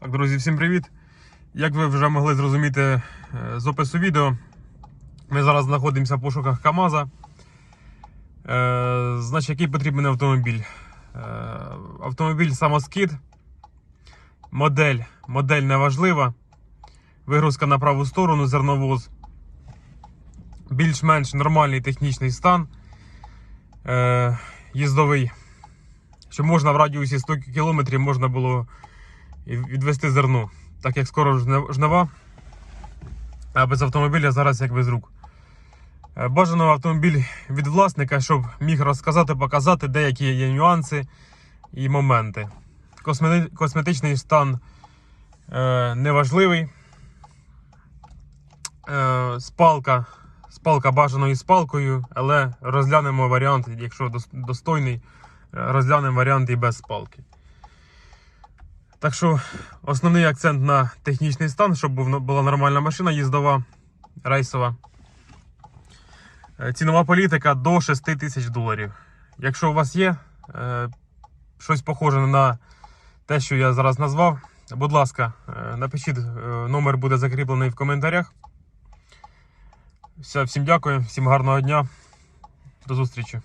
Так, друзі, всім привіт! Як ви вже могли зрозуміти е, з опису відео, ми зараз знаходимося в пошуках КАМАЗа. Е, значить, який потрібен автомобіль? Е, автомобіль самоскид. Модель. Модель не важлива. Вигрузка на праву сторону, зерновоз. Більш-менш нормальний технічний стан. Е, їздовий. Щоб можна в радіусі 100 км можна було і відвести зерно. Так як скоро жнива, а без автомобіля зараз як без рук. Е, Бажано автомобіль від власника, щоб міг розказати, показати, деякі є нюанси і моменти. Косметичний стан е, неважливий. Е, спалка. Спалка бажано із спалкою, але розглянемо варіант, якщо достойний, е, розглянемо варіант і без спалки. Так що основний акцент на технічний стан, щоб була нормальна машина їздова, рейсова. Е, Цінова політика до 6 тисяч доларів. Якщо у вас є е, щось похоже на те, що я зараз назвав, будь ласка, е, напишіть, е, номер буде закріплений в коментарях. Все, всім дякую, всім гарного дня. До зустрічі.